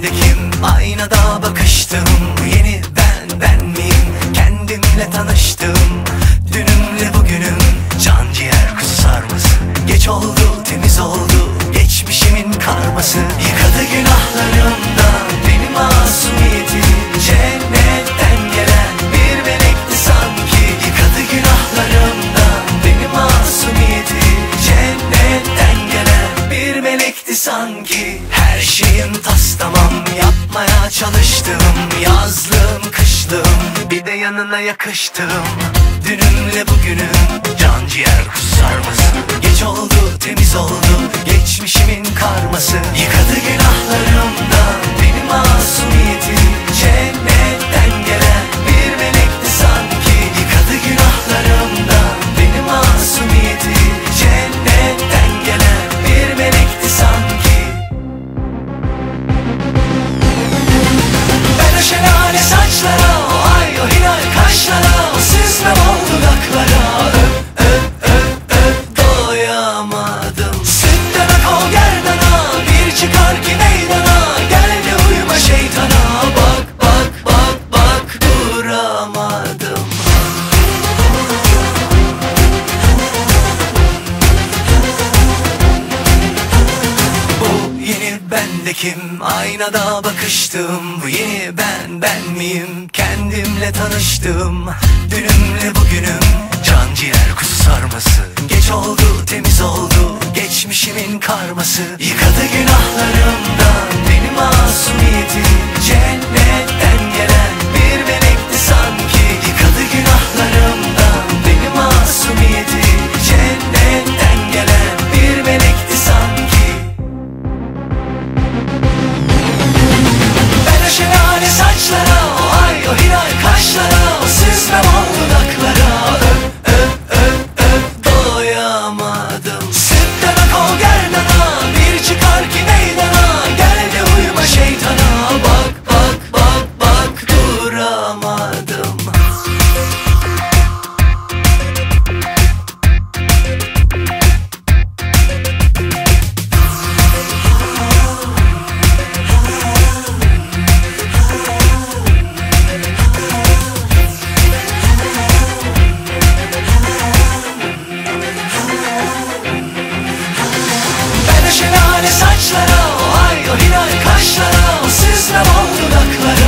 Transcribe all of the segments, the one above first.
Peşindekim aynada bakıştım. Bir de yanına yakıştım. Dünümle bugünüm Can ciğer kusarmasın. Geç oldu temiz oldu Geçmişimin karması. Şimdi kim? Aynada bakıştım. Bu yeni ben ben miyim? Kendimle tanıştım. Dünümle bugünüm. Can ciğer kuzu sarması. Geç oldu temiz oldu. Geçmişimin karması. Yıkadı günahlarımdan Benim masumiyetim. Cennet Görünen kaşlara o sızlanan dudaklara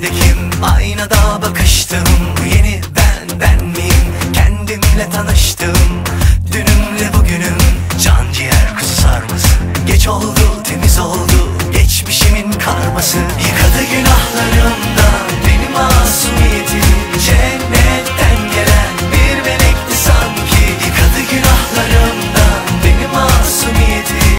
Kendimdeyim aynada bak